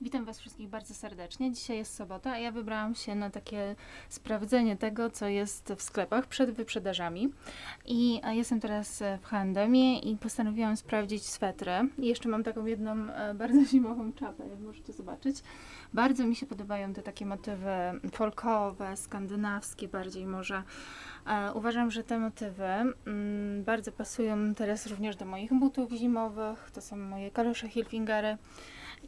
Witam Was wszystkich bardzo serdecznie. Dzisiaj jest sobota, a ja wybrałam się na takie sprawdzenie tego, co jest w sklepach przed wyprzedażami. I jestem teraz w H&M i postanowiłam sprawdzić swetry. I jeszcze mam taką jedną e, bardzo zimową czapę, jak możecie zobaczyć. Bardzo mi się podobają te takie motywy folkowe, skandynawskie bardziej może. E, Uważam, że te motywy mm, bardzo pasują teraz również do moich butów zimowych. To są moje kalosze Hilfingery.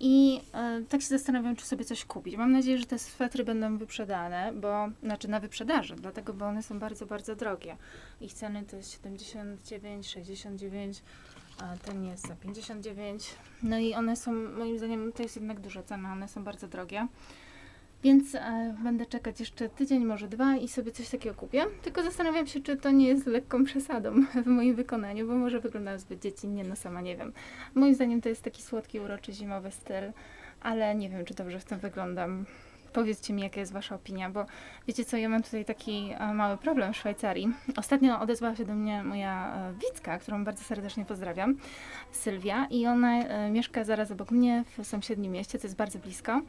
I e, tak się zastanawiam, czy sobie coś kupić. Mam nadzieję, że te swetry będą wyprzedane, bo, znaczy na wyprzedaży, dlatego, bo one są bardzo, bardzo drogie. Ich ceny to jest 79, 69, a ten jest za 59. No i one są, moim zdaniem, to jest jednak duża cena, one są bardzo drogie. Więc e, będę czekać jeszcze tydzień, może dwa i sobie coś takiego kupię. Tylko zastanawiam się, czy to nie jest lekką przesadą w moim wykonaniu, bo może wyglądam zbyt dziecinnie, no sama nie wiem. Moim zdaniem to jest taki słodki, uroczy, zimowy styl, ale nie wiem, czy dobrze w tym wyglądam. Powiedzcie mi, jaka jest Wasza opinia, bo wiecie co, ja mam tutaj taki e, mały problem w Szwajcarii. Ostatnio odezwała się do mnie moja e, Wicka, którą bardzo serdecznie pozdrawiam, Sylwia, i ona e, mieszka zaraz obok mnie w sąsiednim mieście, to jest bardzo blisko.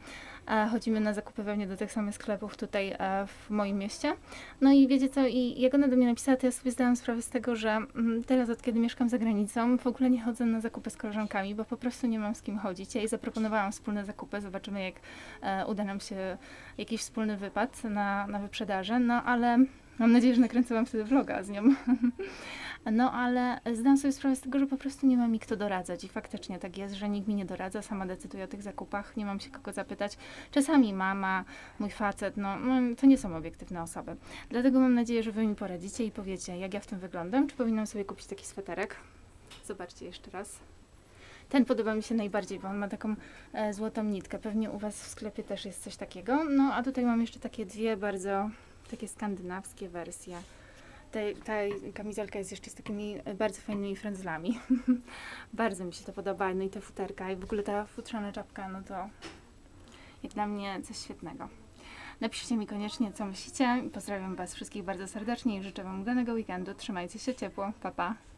Chodzimy na zakupy pewnie do tych samych sklepów tutaj w moim mieście. No i wiecie co, i jak ona do mnie napisała, to ja sobie zdałam sprawę z tego, że mm, teraz od kiedy mieszkam za granicą, w ogóle nie chodzę na zakupy z koleżankami, bo po prostu nie mam z kim chodzić. Ja jej zaproponowałam wspólne zakupy, zobaczymy jak uda nam się jakiś wspólny wypad na, na wyprzedaży, no ale mam nadzieję, że nakręcałam wtedy vloga z nią. No ale zdam sobie sprawę z tego, że po prostu nie ma mi kto doradzać i faktycznie tak jest, że nikt mi nie doradza, sama decyduję o tych zakupach, nie mam się kogo zapytać. Czasami mama, mój facet, no, no to nie są obiektywne osoby. Dlatego mam nadzieję, że wy mi poradzicie i powiecie, jak ja w tym wyglądam, czy powinnam sobie kupić taki sweterek. Zobaczcie jeszcze raz. Ten podoba mi się najbardziej, bo on ma taką e, złotą nitkę. Pewnie u Was w sklepie też jest coś takiego. No a tutaj mam jeszcze takie dwie bardzo takie skandynawskie wersje. Tej, ta kamizelka jest jeszcze z takimi e, bardzo fajnymi frędzlami. bardzo mi się to podoba. No i ta futerka i w ogóle ta futrzana czapka, no to jak dla mnie coś świetnego. Napiszcie mi koniecznie, co myślicie. Pozdrawiam Was wszystkich bardzo serdecznie i życzę Wam udanego weekendu. Trzymajcie się ciepło. Pa, pa.